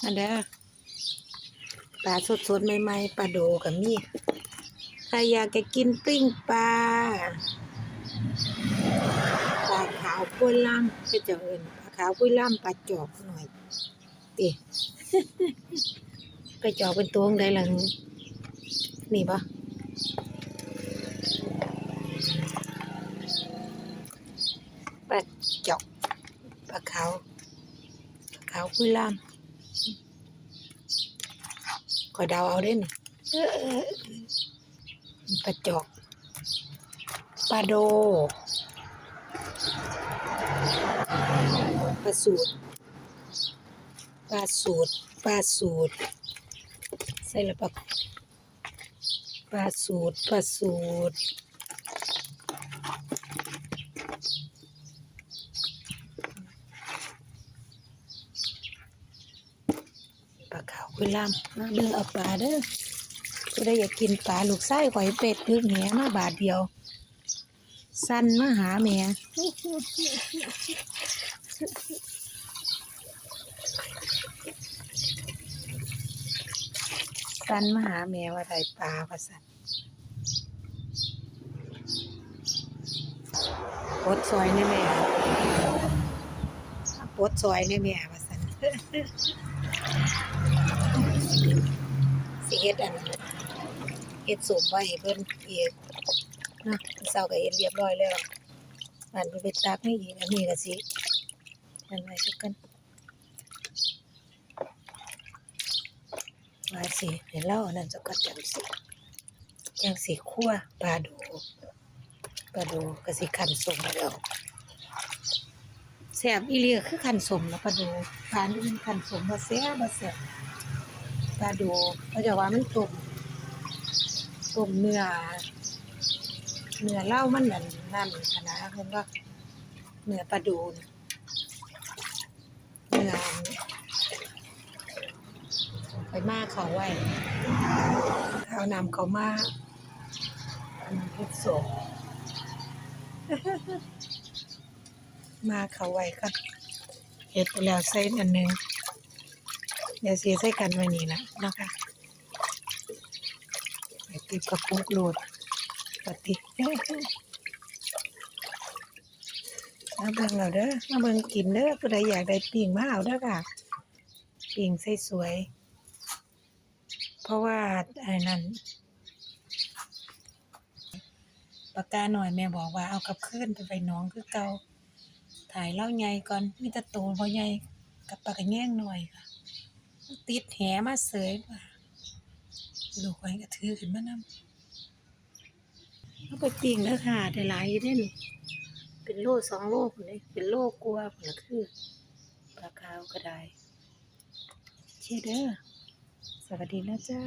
อันเด้อปลาสดๆใหม่ๆปลาโดกับมีใครอยากจะกินปิ้งปลาปลาขาวกุ้ยล่ำก็จะเอินปลาขาวกุ้ยล่ำปลาจอกหน่อยติปลาจอกเป็นตัวใดล่ะหึนี่ปะปลาจอกปลาขาวปลาขาวกุ้ยล่ำ ขอยเดาวเอาเด่นปลาจอกปลาโดปลาสูตรปลาสูตรปลาสูตรใส่ละปลาปลาสูตรปลาสูตร ปลาขาวคุยล่ำมาเด้อเอาปลาเด้อผู้ใดอยากกินปลาลูกไส้ข่อยเป็ดตึกแหนมาบาทเดียว สั้นมาหาแหม่สั้นมาหาแม่ว่าได้ปลาว่าสั่นปดซอยนี่แม่ปดซอยนี่แม่ว่าสั่น สิเฮ็ดอันเฮ็ดสูบไว้ให้เพิ่นอีกเนาะเช้าก็เฮ็ดเรียบร้อยแล้วบ้านเพิ่นไปตักนี่อีกอันนี้ก็สิอันไว้สักกันว่าสิให้เราอันนั้นสักกันจังสิจังสิคั่วปลาดูปลาดูก็สิคั่นสมแล้วแซ่บอีหลีก็คือคั่นสมแล้วปลาดูปลาอื่นคั่นสมบ่แซ่บบ่แซ่บ ปลาดูเขาจะว่ามันต้มต้มเนื้อเนื้อเล้ามันนั่นนั่นนาดเพิ่นว่าเนื้อปลาดูนเนื้อไปมาเขาไว้เอานำเขามาอันเฮ็ดศพมาเขาไว้ก็เฮ็ดไปแล้วใส่อันหนึ่ง เดี๋ยวเสียใส่กันไว้นี่นะเนาะคะไปติดกระปุกโหลดปฏิมาเบิ่งเราเด้อมาเบิ่งกินเด้อผู้ใดอยากได้ปิ่งมาเอาเด้อค่ะปิ่งใส่สวยๆเพราะว่าไอ้นั่นปากกาหน่อยแม่บอกว่าเอากลับคืนไปไปน้องคือเก่าถ่ายเล่าใหญ่ก่อนมีแต่โตบ่ใหญ่กับปากกาแง่งหน่อยค่ะ ติดแหมาเสยว่าลูกไว้ก็ถือขึ้นมานำเอาไปปิ้งแล้วค่ะได้หลายอยู่เด้นี่เป็นโลสองโลคนนี้เป็นโลกลัวาพุ่นละคือปลาขาวก็ได้เชเดอร์สวัสดีนะจ๊ะ